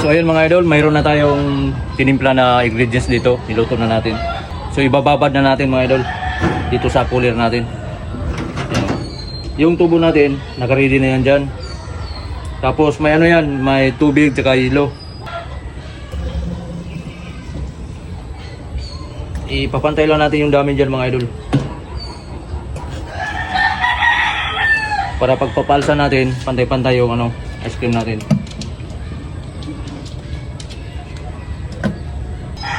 So ayun mga idol, mayroon na tayong tinimpla na ingredients dito. Niluto na natin. So ibababad na natin mga idol dito sa cooler natin. Ayan. Yung tubo natin, nakaready na yan dyan. Tapos may ano yan, may tubig tsaka hilo. Ipapantay lang natin yung dami dyan mga idol. Para pagpapalsa natin, pantay-pantay yung ano, ice cream natin.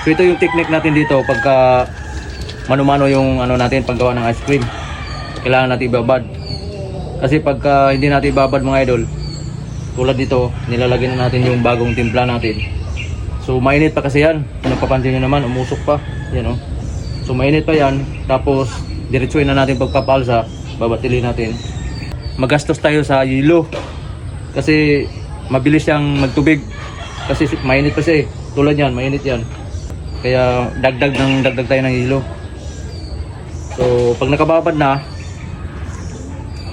So ito yung technique natin dito pagka mano-mano yung ano natin paggawa ng ice cream. Kailangan natin ibabad. Kasi pagka hindi natin ibabad mga idol, tulad dito, nilalagyan na natin yung bagong timpla natin. So mainit pa kasi yan. Napapansin nyo naman, umusok pa. Yan oh. So mainit pa yan. Tapos diretsuin na natin pagpapalsa. Babatilin natin. Magastos tayo sa yelo. Kasi mabilis siyang magtubig. Kasi mainit pa siya eh. Tulad yan, mainit yan. Kaya dagdag ng dagdag tayo ng hilo. So, pag nakababad na,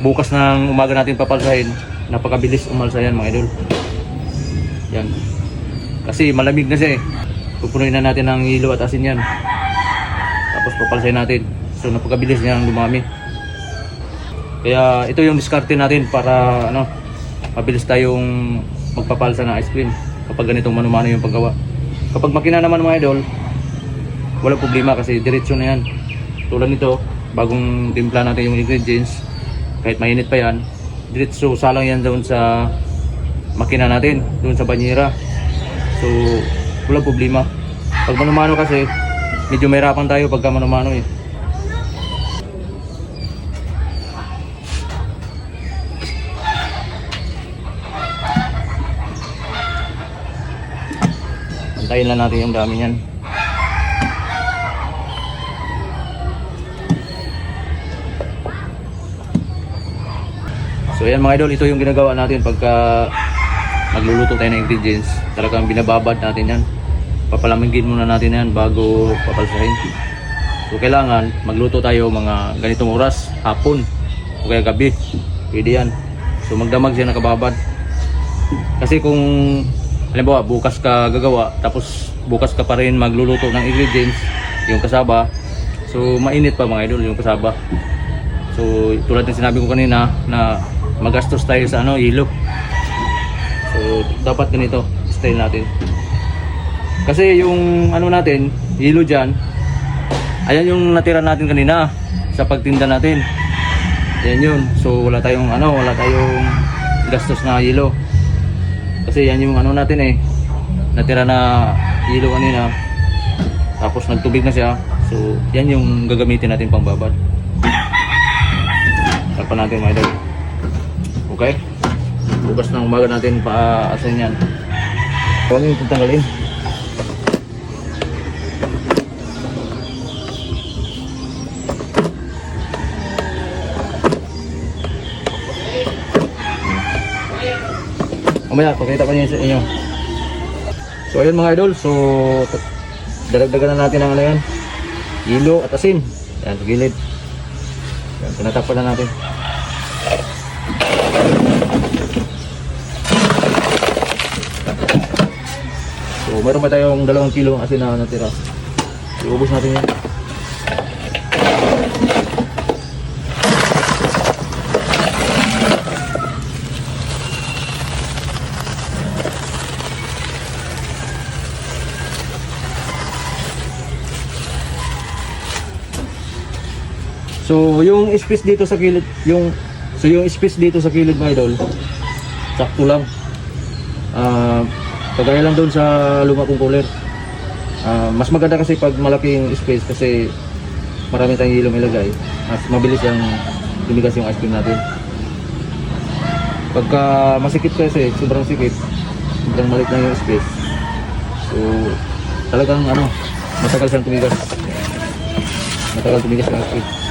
bukas ng umaga natin papalsahin, napakabilis umalsa yan mga idol. Yan. Kasi malamig na siya eh. Pupunuin na natin ng hilo at asin yan. Tapos papalsahin natin. So, napakabilis niyang dumami. Kaya ito yung diskarte natin para ano, mabilis tayong magpapalsa ng ice cream kapag ganitong manumano yung paggawa. Kapag makina naman mga idol, wala problema kasi diretso na yan. Tulad nito, bagong timpla natin yung ingredients, kahit mainit pa yan, diretso salang yan doon sa makina natin, doon sa banyera. So, wala problema. Pag manumano kasi, medyo mahirapan tayo pagka manumano eh. Antayin lang natin yung dami niyan. So ayan mga idol, ito yung ginagawa natin pagka magluluto tayo ng ingredients. Talagang binababad natin yan. Papalamigin muna natin yan bago papalsahin. So kailangan magluto tayo mga ganitong oras, hapon o kaya gabi. Pwede yan. So magdamag siya nakababad. Kasi kung halimbawa bukas ka gagawa tapos bukas ka pa rin magluluto ng ingredients yung kasaba. So mainit pa mga idol yung kasaba. So tulad ng sinabi ko kanina na magastos tayo sa ano hilo so dapat ganito style natin. Kasi yung ano natin hilo dyan ayan yung natira natin kanina sa pagtinda natin. Yan yun. So wala tayong ano wala tayong gastos na hilo kasi yan yung ano natin eh. Natira na hilo kanina. Tapos nagtubig na siya. So yan yung gagamitin natin pang babad. Tapan natin mga idol okay? Bukas ng umaga natin paasin yan. Huwag yung tatanggalin Mamaya, pakita ko niya sa inyo. So ayun mga idol, so daragdagan na natin ang ano yan. Hilo at asin. Yan, sa gilid. Yan, tinatapon na natin. So meron pa tayong dalawang kilo asin na natira. Iubos natin yan. So, yung space dito sa kilid, yung so yung space dito sa kilid mga idol, sakto lang. Ah, kagaya lang doon sa luma kong cooler. Ah, mas maganda kasi pag malaki yung space kasi marami tayong ilong ilagay. Mas mabilis yung lumigas yung ice cream natin. Pagka masikip kasi, sobrang sikip, sobrang maliit lang yung space. So, talagang ano, matagal siyang tumigas. Matagal tumigas yung ice cream.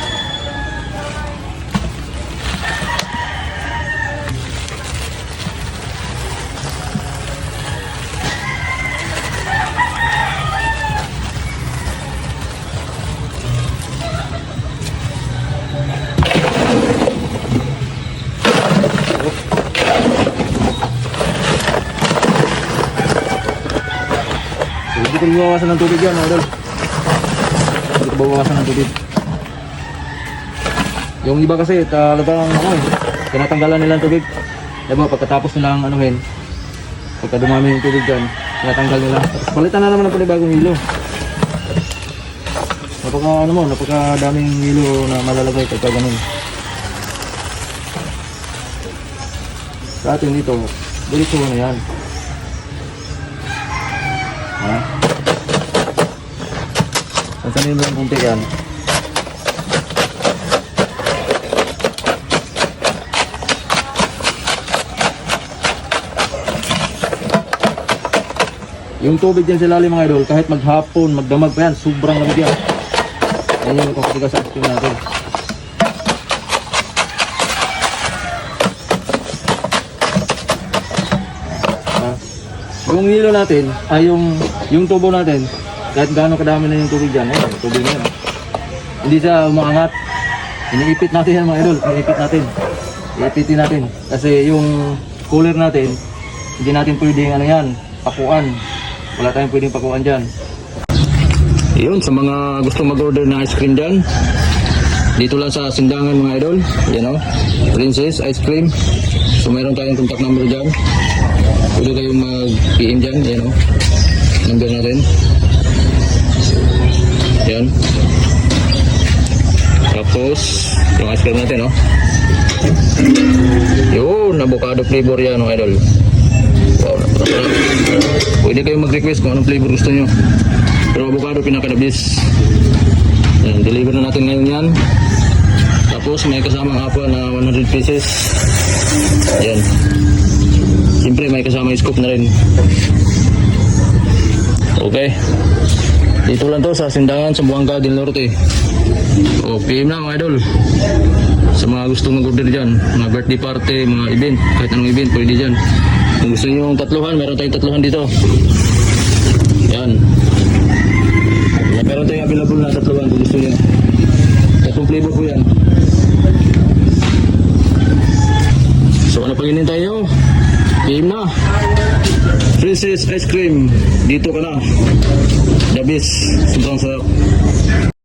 Hindi ko bawawasan ng tubig yan, mga idol. Hindi ko bawawasan ng tubig. Yung iba kasi, talagang ano eh, tinatanggalan nila ng tubig. Diba, pagkatapos nilang anuhin, pagka dumami yung tubig dyan, tinatanggal nila. Tapos palitan na naman ng panibagong hilo. Napaka ano mo, napaka daming hilo na malalagay pagka ganun. Sa atin dito, diretso na yan. Ha? Mo yung kunti yan. Yung tubig dyan sa lalim mga idol, kahit maghapon, magdamag pa yan, sobrang lamig yan. Yan yung kapatigas sa ating natin. Ah, yung nilo natin, ay yung, yung tubo natin, kahit gaano kadami na yung tubig dyan, eh, tubig na yan. Hindi siya umaangat. Iniipit natin yan mga idol, iniipit natin. Iipitin natin. Kasi yung cooler natin, hindi natin pwedeng ano yan, pakuan. Wala tayong pwedeng pakuan dyan. Yun, sa mga gusto mag-order ng ice cream dyan, dito lang sa Sindangan mga idol, yan o, Princess Ice Cream. So mayroon tayong contact number dyan. Pwede kayong mag-PM dyan, yan o. Number natin. Yan. Tapos, yung ice cream natin, oh. Yun, avocado flavor yan, oh, idol. Wow. Pwede kayong mag-request kung anong flavor gusto nyo. Pero avocado pinaka-the-best. Yan, deliver na natin ngayon yan. Tapos may kasamang apple na 100 pieces. Yan. Siyempre may kasama scoop na rin. Okay. Dito lang to sa Sindangan sa Buanga del Norte. O, PM na mga idol. Sa mga gusto mag-order dyan, mga birthday party, mga event, kahit anong event, pwede dyan. Kung gusto nyo yung tatluhan, meron tayong tatluhan dito. Princess Ice Cream dito ka na. The best. Sobrang sarap.